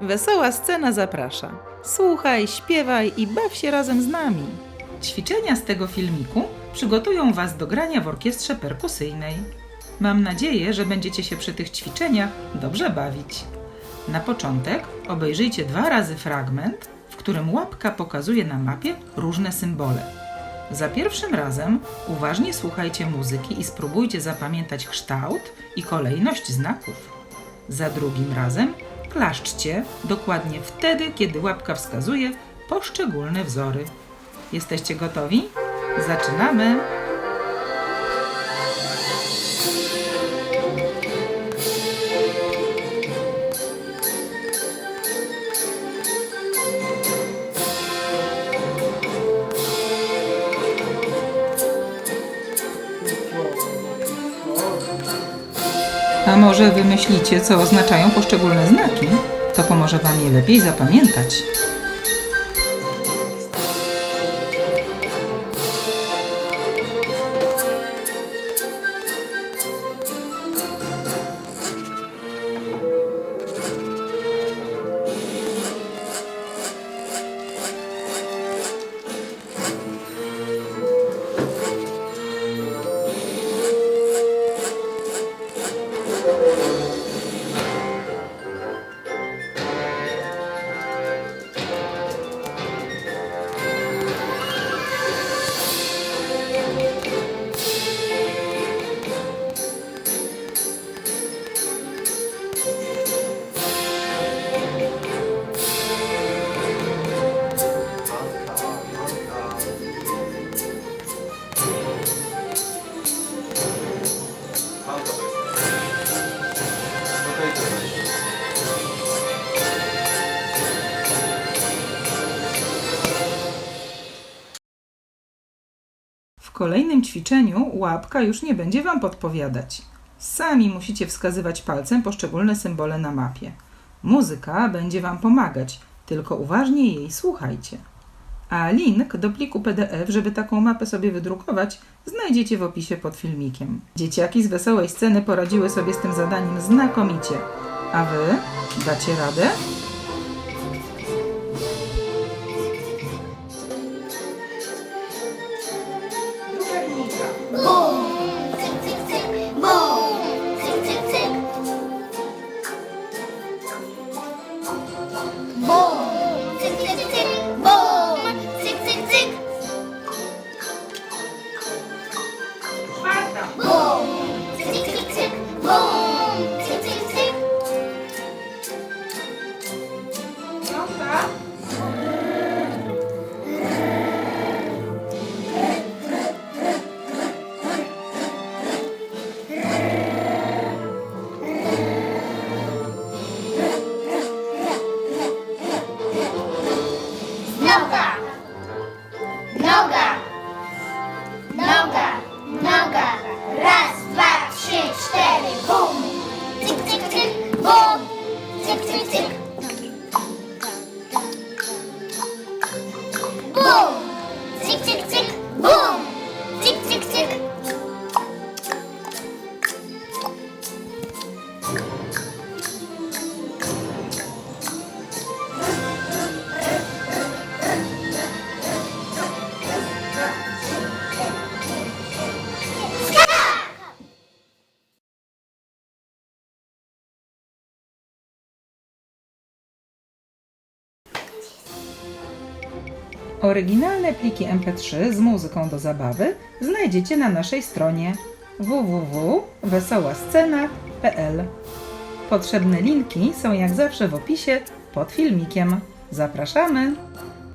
Wesoła scena zaprasza. Słuchaj, śpiewaj i baw się razem z nami. Ćwiczenia z tego filmiku przygotują Was do grania w orkiestrze perkusyjnej. Mam nadzieję, że będziecie się przy tych ćwiczeniach dobrze bawić. Na początek obejrzyjcie dwa razy fragment, w którym łapka pokazuje na mapie różne symbole. Za pierwszym razem uważnie słuchajcie muzyki i spróbujcie zapamiętać kształt i kolejność znaków. Za drugim razem klaszczcie dokładnie wtedy, kiedy łapka wskazuje poszczególne wzory. Jesteście gotowi? Zaczynamy! A może wymyślicie, co oznaczają poszczególne znaki? To pomoże Wam je lepiej zapamiętać. Kolejnym ćwiczeniu łapka już nie będzie Wam podpowiadać. Sami musicie wskazywać palcem poszczególne symbole na mapie. Muzyka będzie Wam pomagać, tylko uważnie jej słuchajcie. A link do pliku PDF, żeby taką mapę sobie wydrukować, znajdziecie w opisie pod filmikiem. Dzieciaki z wesołej sceny poradziły sobie z tym zadaniem znakomicie. A Wy dacie radę? Oryginalne pliki MP3 z muzyką do zabawy znajdziecie na naszej stronie www.wesołascena.pl. Potrzebne linki są jak zawsze w opisie pod filmikiem. Zapraszamy!